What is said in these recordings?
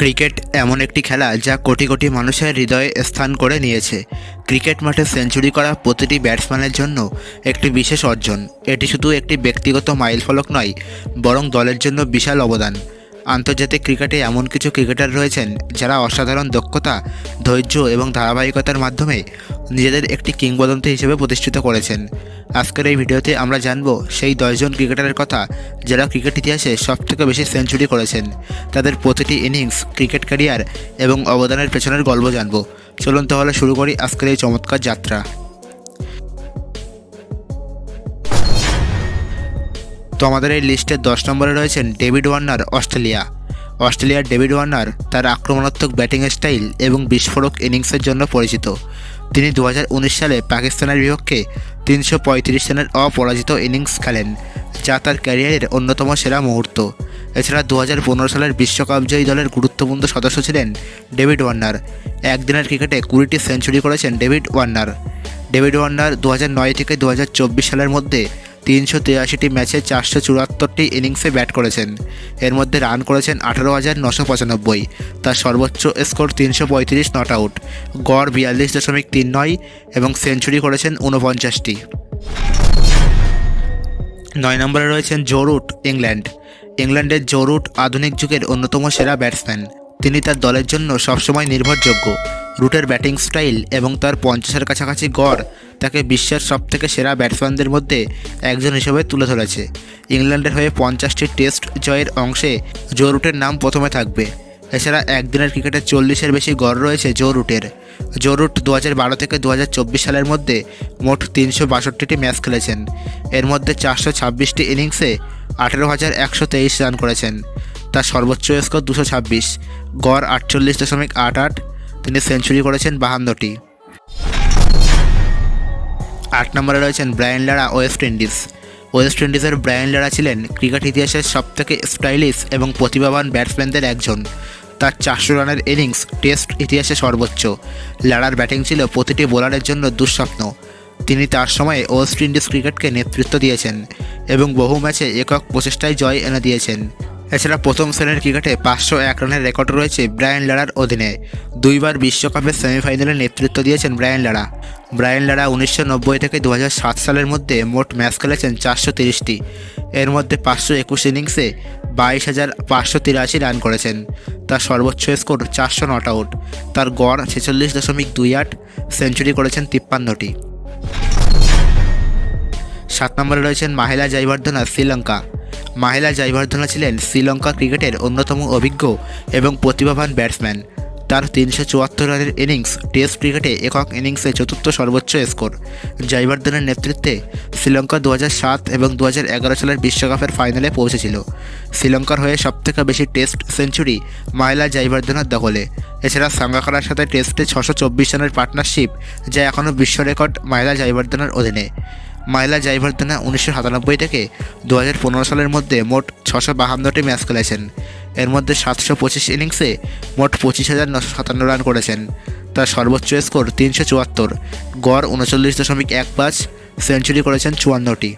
Cricket এমন একটি খেলা যা কোটি কোটি মানুষের হৃদয়ে স্থান করে নিয়েছে। ক্রিকেট মাঠে সেঞ্চুরি করা প্রতিটি ব্যাটসম্যানের জন্য একটি বিশেষ অর্জন। এটি শুধু একটি ব্যক্তিগত মাইলফলক নয়, বরং দলের জন্য বিশাল অবদান। আন্তর্জাতিক ক্রিকেটে এমন কিছু ক্রিকেটার রয়েছেন যারা অসাধারণ দক্ষতা, ধৈর্য এবং ধারাবাহিকতার মাধ্যমে নিজেদের একটি কিংবদন্তি হিসেবে প্রতিষ্ঠিত করেছেন। আজকের এই ভিডিওতে আমরা জানব সেই দশজন ক্রিকেটারের কথা যারা ক্রিকেট ইতিহাসে সবথেকে বেশি সেঞ্চুরি করেছেন। তাদের প্রতিটি ইনিংস, ক্রিকেট ক্যারিয়ার এবং অবদানের পেছনের গল্প জানব। চলুন তাহলে শুরু করি আজকের এই চমৎকার যাত্রা। তো আমাদের এই লিস্টে দশ নম্বরে রয়েছেন ডেভিড ওয়ার্নার, অস্ট্রেলিয়া। অস্ট্রেলিয়ার ডেভিড ওয়ার্নার তার আক্রমণাত্মক ব্যাটিং স্টাইল এবং বিস্ফোরক ইনিংসের জন্য পরিচিত। তিনি দু হাজার উনিশ সালে পাকিস্তানের বিপক্ষে তিনশো পঁয়ত্রিশ রানের অপরাজিত ইনিংস খেলেন, যা তার ক্যারিয়ারের অন্যতম সেরা মুহূর্ত। এছাড়া দু হাজার পনেরো সালের বিশ্বকাপ জয়ী দলের গুরুত্বপূর্ণ সদস্য ছিলেন ডেভিড ওয়ার্নার। একদিনের ক্রিকেটে কুড়িটি সেঞ্চুরি করেছেন ডেভিড ওয়ার্নার। ডেভিড ওয়ার্নার দু হাজার নয় থেকে দু হাজার চব্বিশ সালের মধ্যে তিনশো তিরাশিটি ম্যাচে চারশো চুয়াত্তরটি ইনিংসে ব্যাট করেছেন। এর মধ্যে রান করেছেন আঠারো হাজার নশো পঁচানব্বই। তার সর্বোচ্চ স্কোর তিনশো পঁয়ত্রিশ, নট আউট। গড় বিয়াল্লিশ দশমিক তিন নয় এবং সেঞ্চুরি করেছেন ঊনপঞ্চাশটি। নয় নম্বরে রয়েছেন জোরুট, ইংল্যান্ড। ইংল্যান্ডের জোরুট আধুনিক যুগের অন্যতম সেরা ব্যাটসম্যান। তিনি তার দলের জন্য সবসময় নির্ভরযোগ্য। রুটের ব্যাটিং স্টাইল এবং তার পঞ্চাশের কাছাকাছি গড় তাকে বিশ্বের সবথেকে সেরা ব্যাটসম্যানদের মধ্যে একজন হিসেবে তুলে ধরেছে। ইংল্যান্ডের হয়ে পঞ্চাশটি টেস্ট জয়ের অংশে জো রুটের নাম প্রথমে থাকবে। এছাড়া একদিনের ক্রিকেটে চল্লিশের বেশি গড় রয়েছে জো রুটের। জো রুট দু থেকে দু হাজার চব্বিশ সালের মধ্যে মোট তিনশো বাষট্টিটি ম্যাচ খেলেছেন। এর মধ্যে চারশো ছাব্বিশটি ইনিংসে আঠেরো হাজার একশো তেইশ রান করেছেন। তার সর্বোচ্চ স্কোর দুশো ছাব্বিশ, গড় আটচল্লিশ দশমিক আট আট, তিনি সেঞ্চুরি করেছেন বাহান্নটি। আট নম্বরে রয়েছেন Brian Lara, West Indies. West ইন্ডিজের ব্রায়ান লারা ছিলেন ক্রিকেট ইতিহাসের সবথেকে স্টাইলিশ এবং প্রতিভাবান ব্যাটসম্যানদের একজন। তার চারশো রানের ইনিংস টেস্ট ইতিহাসে সর্বোচ্চ। লারার ব্যাটিং ছিল প্রতিটি বোলারের জন্য দুঃস্বপ্ন। তিনি তার সময়ে ওয়েস্ট ইন্ডিজ ক্রিকেটকে নেতৃত্ব দিয়েছেন এবং বহু ম্যাচে একক প্রচেষ্টায় জয় এনে দিয়েছেন। এছাড়া প্রথম শ্রেণির ক্রিকেটে পাঁচশো এক রানের রেকর্ড রয়েছে ব্রায়ান লারার অধীনে। দুইবার বিশ্বকাপের সেমিফাইনালে নেতৃত্ব দিয়েছেন ব্রায়ান লারা। ব্রায়ান লারা উনিশশো নব্বই থেকে দু হাজার সাত সালের মধ্যে মোট ম্যাচ খেলেছেন চারশো তিরিশটি। এর মধ্যে পাঁচশো একুশ ইনিংসে বাইশ হাজার পাঁচশো তিরাশি রান করেছেন। তার সর্বোচ্চ স্কোর চারশো নট আউট। তার গড় ছেচল্লিশ দশমিক দুই আট সেঞ্চুরি করেছেন তিপ্পান্নটি। সাত নম্বরে রয়েছেন মাহিলা জয়বর্ধনা শ্রীলঙ্কা। মাহেলা জয়বর্ধনা ছিলেন শ্রীলঙ্কা ক্রিকেটের অন্যতম অভিজ্ঞ এবং প্রতিভাবান ব্যাটসম্যান। তার তিনশো চুয়াত্তর রানের ইনিংস টেস্ট ক্রিকেটে একক ইনিংসে চতুর্থ সর্বোচ্চ স্কোর। জয়বর্ধনের নেতৃত্বে শ্রীলঙ্কা দু সাত এবং দু হাজার এগারো সালের বিশ্বকাপের ফাইনালে পৌঁছেছিল। শ্রীলঙ্কার হয়ে সবথেকে বেশি টেস্ট সেঞ্চুরি মাহেলা জয়বর্ধনার দখলে। এছাড়া সাঙ্গাকারার সাথে টেস্টে ছশো চব্বিশ রানের পার্টনারশিপ, যা এখনও বিশ্ব রেকর্ড মাহেলা জয়বর্ধনার অধীনে। মাইলা জয়বর্ধনা উনিশশো সাতানব্বই থেকে দু হাজার পনেরো সালের মধ্যে মোট ছশো বাহান্নটি ম্যাচ খেলেছেন। এর মধ্যে সাতশো পঁচিশ ইনিংসে মোট পঁচিশ হাজার নশো সাতান্ন রান করেছেন। তার সর্বোচ্চ স্কোর তিনশো চুয়াত্তর, গড় উনচল্লিশ দশমিক এক পাঁচ, সেঞ্চুরি করেছেন চুয়ান্নটি।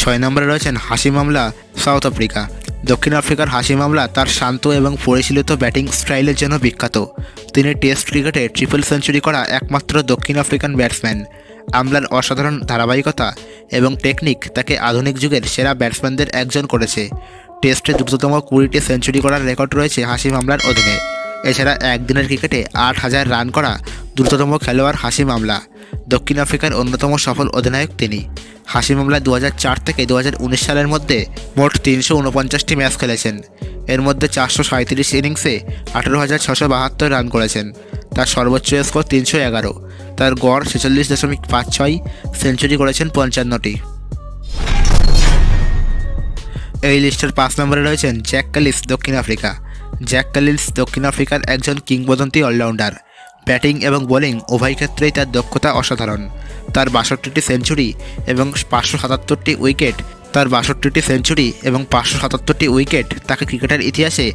ছয় নম্বরে রয়েছেন হাসি মামলা, সাউথ আফ্রিকা। দক্ষিণ আফ্রিকার হাসি মামলা তার শান্ত এবং পরিশীলিত ব্যাটিং স্টাইলের জন্য বিখ্যাত। তিনি টেস্ট ক্রিকেটে ট্রিপল সেঞ্চুরি করা একমাত্র দক্ষিণ আফ্রিকান ব্যাটসম্যান। আমলার অসাধারণ ধারাবাহিকতা এবং টেকনিক তাকে আধুনিক যুগের সেরা ব্যাটসম্যানদের একজন করেছে। টেস্টে দ্রুততম কুড়িটি সেঞ্চুরি করার রেকর্ড রয়েছে হাসি মামলার অধীনে। এছাড়া একদিনের ক্রিকেটে আট হাজার রান করা দ্রুততম খেলোয়াড় হাসি মামলা দক্ষিণ আফ্রিকার অন্যতম সফল অধিনায়ক তিনি। হাসি মামলা দু থেকে দু হাজার উনিশ সালের মধ্যে মোট তিনশো উনপঞ্চাশটি ম্যাচ খেলেছেন। এর মধ্যে চারশো সাঁত্রিশ ইনিংসে আঠেরো হাজার ছশো বাহাত্তর রান করেছেন। তার সর্বোচ্চ স্কোর তিনশো এগারো। তার গড় ছেচল্লিশ দশমিক পাঁচ ছয় সেঞ্চুরি করেছেন পঞ্চান্নটি। এই লিস্টের পাঁচ নম্বরে রয়েছেন জ্যাক কালিস, দক্ষিণ আফ্রিকা। জ্যাক কালিস, দক্ষিণ আফ্রিকার একজন কিংবদন্তি অলরাউন্ডার। ব্যাটিং এবং বোলিং উভয় ক্ষেত্রেই তার দক্ষতা অসাধারণ। তার বাষট্টিটি সেঞ্চুরি এবং পাঁচশো সাতাত্তরটি উইকেট তার বাষট্টিটি সেঞ্চুরি এবং পাঁচশো সাতাত্তরটি উইকেট তাকে ক্রিকেটের ইতিহাসে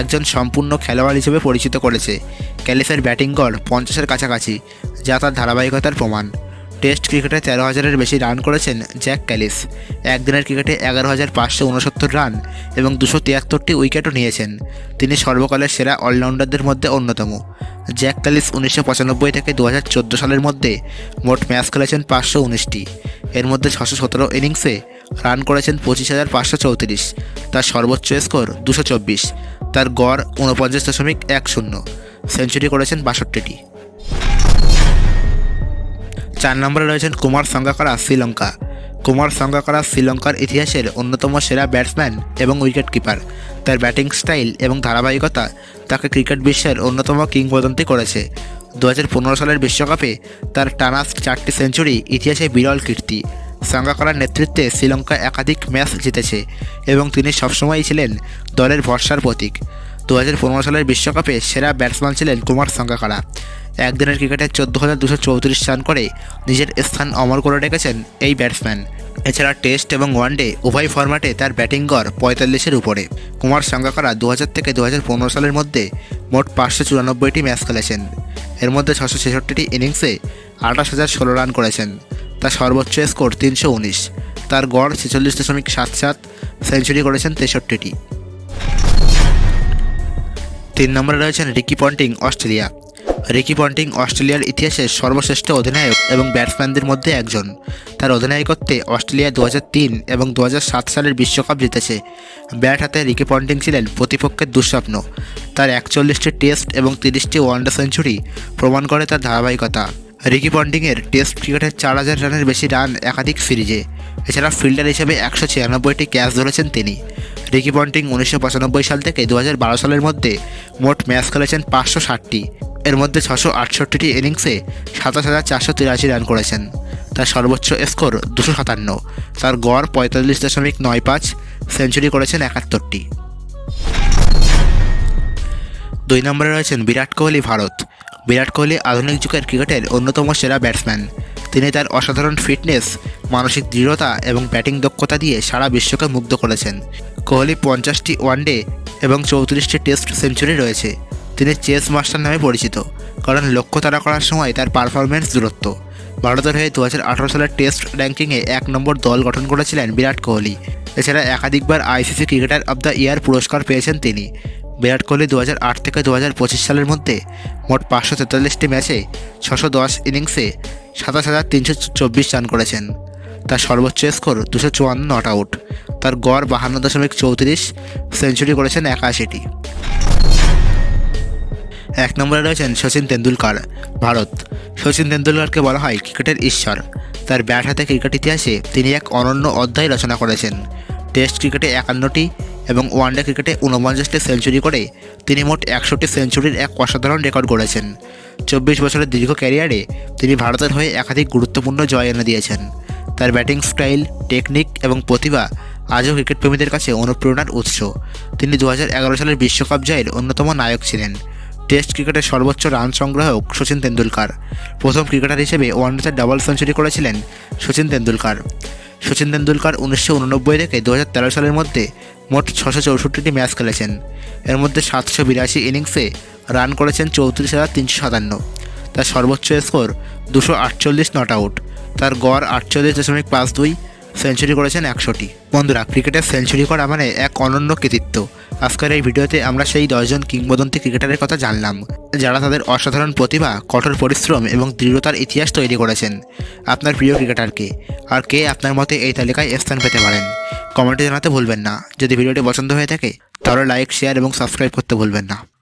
একজন সম্পূর্ণ খেলোয়াড় হিসেবে পরিচিত করেছে। ক্যালিসের ব্যাটিং গড় পঞ্চাশের কাছাকাছি, যা তার ধারাবাহিকতার প্রমাণ। টেস্ট ক্রিকেটে তেরো হাজারের বেশি রান করেছেন জ্যাক ক্যালিস। একদিনের ক্রিকেটে এগারো হাজার পাঁচশো উনসত্তর রান এবং দুশো তিয়াত্তরটি উইকেটও নিয়েছেন। তিনি সর্বকালের সেরা অলরাউন্ডারদের মধ্যে অন্যতম। জ্যাক ক্যালিস উনিশশো পঁচানব্বই থেকে দু হাজার চোদ্দ সালের মধ্যে মোট ম্যাচ খেলেছেন পাঁচশো উনিশটি। এর মধ্যে ছশো সতেরো ইনিংসে রান করেছেন পঁচিশ হাজার পাঁচশো চৌত্রিশ। তার সর্বোচ্চ স্কোর দুশো চব্বিশ। তার গড় উনপঞ্চাশ দশমিক এক শূন্য। সেঞ্চুরি করেছেন বাষট্টিটি। চার নম্বরে রয়েছেন কুমার সাঙ্গাকারা, শ্রীলঙ্কা। কুমার সাঙ্গাকারা শ্রীলঙ্কার ইতিহাসের অন্যতম সেরা ব্যাটসম্যান এবং উইকেট কিপার তার ব্যাটিং স্টাইল এবং ধারাবাহিকতা তাকে ক্রিকেট বিশ্বের অন্যতম কিংবদন্তি করেছে। দু হাজার পনেরো সালের বিশ্বকাপে তার টানা চারটি সেঞ্চুরি ইতিহাসে বিরল কীর্তি। সাঙ্গাকারার নেতৃত্বে শ্রীলঙ্কা একাধিক ম্যাচ জিতেছে এবং তিনি সবসময়ই ছিলেন দলের ভরসার প্রতীক। দু হাজার পনেরো সালের বিশ্বকাপে সেরা ব্যাটসম্যান ছিলেন কুমার সাঙ্গাকারা। একদিনের ক্রিকেটে চোদ্দ হাজার দুশো চৌত্রিশ রান করে নিজের স্থান অমর করে রেখেছেন এই ব্যাটসম্যান। এছাড়া টেস্ট এবং ওয়ানডে উভয় ফরম্যাটে তার ব্যাটিং গড় পঁয়তাল্লিশের উপরে। কুমার সাঙ্গাকারা দু হাজার থেকে দু হাজার পনেরো সালের মধ্যে মোট পাঁচশো চুরানব্বইটি ম্যাচ খেলেছেন। এর মধ্যে ছশো ছেষট্টিটি ইনিংসে আঠাশ হাজার ষোলো রান করেছেন। তার সর্বোচ্চ স্কোর তিনশো উনিশ। তার গড় ছেচল্লিশ দশমিক সাত সাত সেঞ্চুরি করেছেন তেষট্টিটি। তিন নম্বরে রয়েছেন Ricky Ponting, Australia. Ricky Ponting অস্ট্রেলিয়ার ইতিহাসের সর্বশ্রেষ্ঠ অধিনায়ক এবং ব্যাটসম্যানদের মধ্যে একজন। তার অধিনায়কত্বে অস্ট্রেলিয়া দু হাজার তিন এবং দু হাজার সাত সালের বিশ্বকাপ জিতেছে। ব্যাট হাতে রিকি পন্টিং ছিলেন প্রতিপক্ষের দুঃস্বপ্ন। তার একচল্লিশটি টেস্ট এবং তিরিশটি ওয়ানডে সেঞ্চুরি প্রমাণ করে তার ধারাবাহিকতা। রিকি পন্টিংয়ের টেস্ট ক্রিকেটের চার হাজার রানের বেশি রান একাধিক সিরিজে। এছাড়া ফিল্ডার হিসেবে একশো ছিয়ানব্বইটি ক্যাচ ধরেছেন তিনি। রিকি পন্টিং উনিশশো পঁচানব্বই সাল থেকে দু হাজার বারো সালের মধ্যে মোট ম্যাচ খেলেছেন পাঁচশো ষাটটি। এর মধ্যে ছশো আটষট্টিটি ইনিংসে সাতাশ হাজার চারশো তিরাশি রান করেছেন। তার সর্বোচ্চ স্কোর দুশো সাতান্ন। তার গড় পঁয়তাল্লিশ দশমিক নয় পাঁচ, সেঞ্চুরি করেছেন একাত্তরটি। দুই নম্বরে রয়েছেন বিরাট কোহলি ভারত। বিরাট কোহলি আধুনিক যুগের ক্রিকেটের অন্যতম সেরা ব্যাটসম্যান। তিনি তার অসাধারণ ফিটনেস, মানসিক দৃঢ়তা এবং ব্যাটিং দক্ষতা দিয়ে সারা বিশ্বকে মুগ্ধ করেছেন। কোহলি পঞ্চাশটি ওয়ানডে এবং চৌত্রিশটি টেস্ট সেঞ্চুরি রয়েছে। তিনি চেস মাস্টার নামে পরিচিত, কারণ লক্ষ্য তারা করার সময় তার পারফরমেন্স দূরত্ব। ভারতের হয়ে দু হাজার আঠেরো সালের টেস্ট র্যাঙ্কিংয়ে এক নম্বর দল গঠন করেছিলেন বিরাট কোহলি। এছাড়া একাধিকবার ICC cricketer of the year পুরস্কার পেয়েছেন তিনি। বিরাট কোহলি দু হাজার আট থেকে দু হাজার পঁচিশ সালের মধ্যে মোট পাঁচশো তেতাল্লিশটি ম্যাচে ছশো দশ ইনিংসে সাতাশ হাজার তিনশো চব্বিশ রান করেছেন। তার সর্বোচ্চ স্কোর দুশো চুয়ান্ন নট আউট। তার গড় বাহান্ন দশমিক চৌত্রিশ সেঞ্চুরি করেছেন একাশিটি। এক নম্বরে রয়েছেন সচিন তেন্ডুলকর, ভারত। সচিন তেন্ডুলকরকে বলা হয় ক্রিকেটের ঈশ্বর। তার ব্যাট হাতে ক্রিকেট ইতিহাসে তিনি এক অনন্য অধ্যায় রচনা করেছেন। টেস্ট ক্রিকেটে একান্নটি এবং ওয়ানডে ক্রিকেটে ঊনপঞ্চাশটি সেঞ্চুরি করে তিনি মোট একশোটি সেঞ্চুরির এক অসাধারণ রেকর্ড গড়েছেন। চব্বিশ বছরের দীর্ঘ ক্যারিয়ারে তিনি ভারতের হয়ে একাধিক গুরুত্বপূর্ণ জয় এনে দিয়েছেন। তার ব্যাটিং স্টাইল, টেকনিক এবং প্রতিভা আজও ক্রিকেট প্রেমীদের কাছে অনুপ্রেরণার উৎস। তিনি দু হাজার এগারো সালের বিশ্বকাপ জয়ের অন্যতম নায়ক ছিলেন। টেস্ট ক্রিকেটের সর্বোচ্চ রান সংগ্রাহক সচিন তেন্ডুলকার। প্রথম ক্রিকেটার হিসেবে ওয়ানডেতে ডাবল সেঞ্চুরি করেছিলেন সচিন তেন্ডুলকার। সচিন তেন্ডুলকার উনিশশো উননব্বই থেকে দু হাজার তেরো সালের মধ্যে মোট ছশো চৌষট্টিটি ম্যাচ খেলেছেন। এর মধ্যে সাতশো বিরাশি ইনিংসে রান করেছেন চৌত্রিশ হাজার তিনশো সাতান্ন। তার সর্বোচ্চ স্কোর দুশো আটচল্লিশ নট আউট। তার গড় আটচল্লিশ দশমিক পাঁচ দুই সেঞ্চুরি করেছেন একশোটি। বন্ধুরা, ক্রিকেটের সেঞ্চুরি করা মানে এক অনন্য কৃতিত্ব। আজকের এই ভিডিওতে আমরা সেই দশজন কিংবদন্তি ক্রিকেটারের কথা জানলাম, যারা তাদের অসাধারণ প্রতিভা, কঠোর পরিশ্রম এবং দৃঢ়তার ইতিহাস তৈরি করেছেন। আপনার প্রিয় ক্রিকেটারকে, আর কে আপনার মতে এই তালিকায় স্থান পেতে পারেন? কমেন্টে জানাতে ভুলবেন না। যদি ভিডিওটি পছন্দ হয়ে থাকে, তাহলে লাইক শেয়ার এবং সাবস্ক্রাইব করতে ভুলবেন না।